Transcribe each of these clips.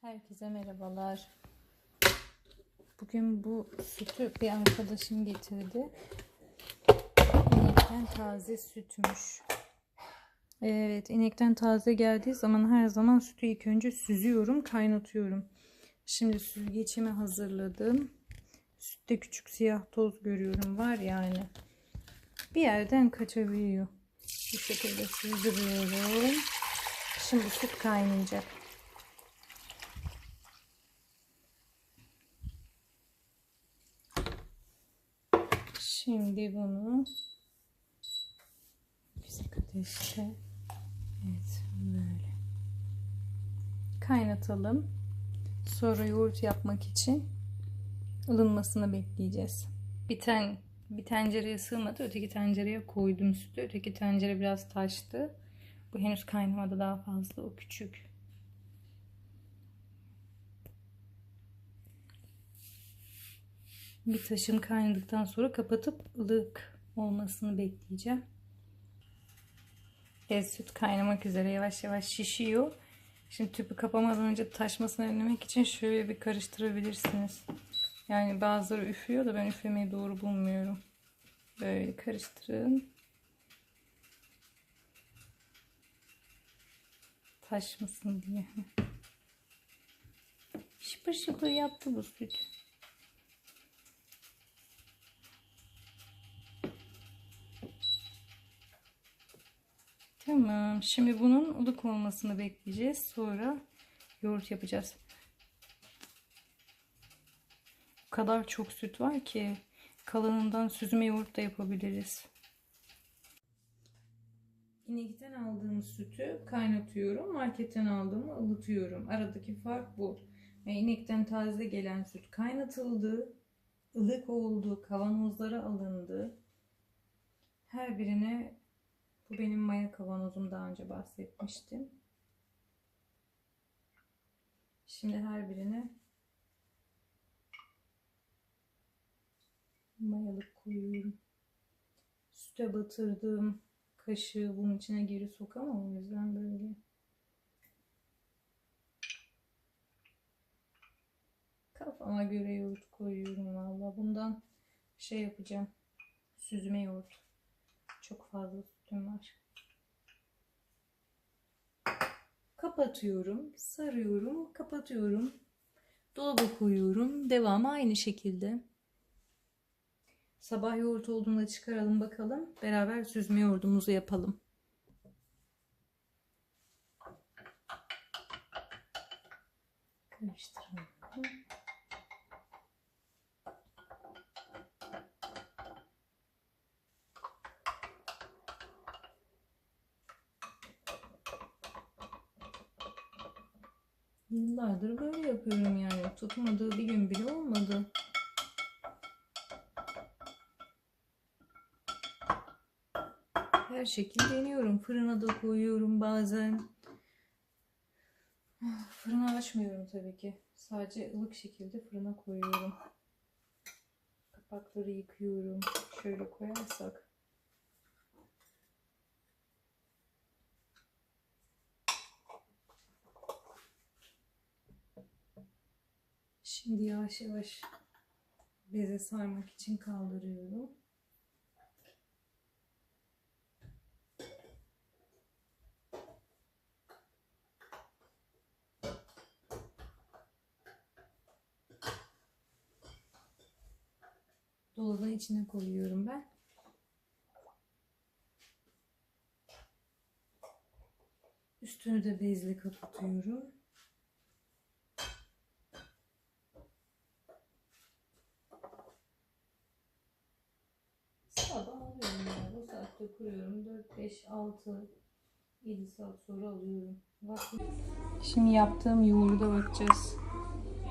Herkese merhabalar. Bugün bu sütü bir arkadaşım getirdi. İnekten taze sütmüş. Evet, inekten taze geldiği zaman her zaman sütü ilk önce süzüyorum, kaynatıyorum. Şimdi süzgeçimi hazırladım. Sütte küçük siyah toz görüyorum var yani. Bir yerden kaçabiliyor. Bu şekilde süzdürüyorum. Şimdi süt kaynayacak. Şimdi bunu yüksek ateşte evet böyle kaynatalım. Sonra yoğurt yapmak için ılınmasını bekleyeceğiz. Bir ten bir tencereye sığmadı. Öteki tencereye koydum sütü. Öteki tencere biraz taştı. Bu henüz kaynamadı daha fazla. O küçük. Bir taşım kaynadıktan sonra kapatıp ılık olmasını bekleyeceğim. Evet, süt kaynamak üzere yavaş yavaş şişiyor. Şimdi tüpü kapamadan önce taşmasını önlemek için şöyle bir karıştırabilirsiniz. Yani bazıları üflüyor da ben üflemeyi doğru bulmuyorum. Böyle karıştırın. Taşmasın diye. Şıpır şıpır yaptı bu süt. Tamam. Şimdi bunun ılık olmasını bekleyeceğiz. Sonra yoğurt yapacağız. O kadar çok süt var ki kalanından süzme yoğurt da yapabiliriz. İnekten aldığım sütü kaynatıyorum. Marketten aldığımı ılıtıyorum. Aradaki fark bu. İnekten taze gelen süt kaynatıldı. ılık oldu. Kavanozlara alındı. Her birine bu benim maya kavanozum daha önce bahsetmiştim. Şimdi her birine mayalık koyuyorum. Süte batırdığım kaşığı bunun içine geri sokamam o yüzden böyle. Kafama göre yoğurt koyuyorum valla. Bundan şey yapacağım. Süzme yoğurt. Çok fazla sütüm var. Kapatıyorum, sarıyorum, kapatıyorum. Dolaba koyuyorum. Devamı aynı şekilde. Sabah yoğurt olduğunda çıkaralım bakalım. Beraber süzme yoğurdumuzu yapalım. Karıştıralım. Yıllardır böyle yapıyorum yani. Tutmadığı bir gün bile olmadı. Her şekil deniyorum. Fırına da koyuyorum bazen. Ah, Fırını açmıyorum tabii ki. Sadece ılık şekilde fırına koyuyorum. Kapakları yıkıyorum. Şöyle koyarsak. Şimdi yavaş yavaş beze sarmak için kaldırıyorum. Dolabın içine koyuyorum ben. Üstünü de bezle kapatıyorum. Sabah alıyorum yani. Kuruyorum. 4, 5, 6, 7 saat sonra alıyorum. Şimdi yaptığım yoğurda bakacağız.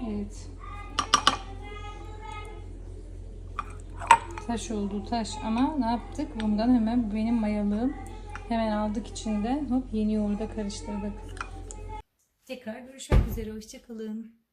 Evet. Taş oldu taş ama ne yaptık? Bundan hemen benim mayalığım hemen aldık içinden. Hop yeni yoğurda karıştırdık. Tekrar görüşmek üzere. Hoşçakalın.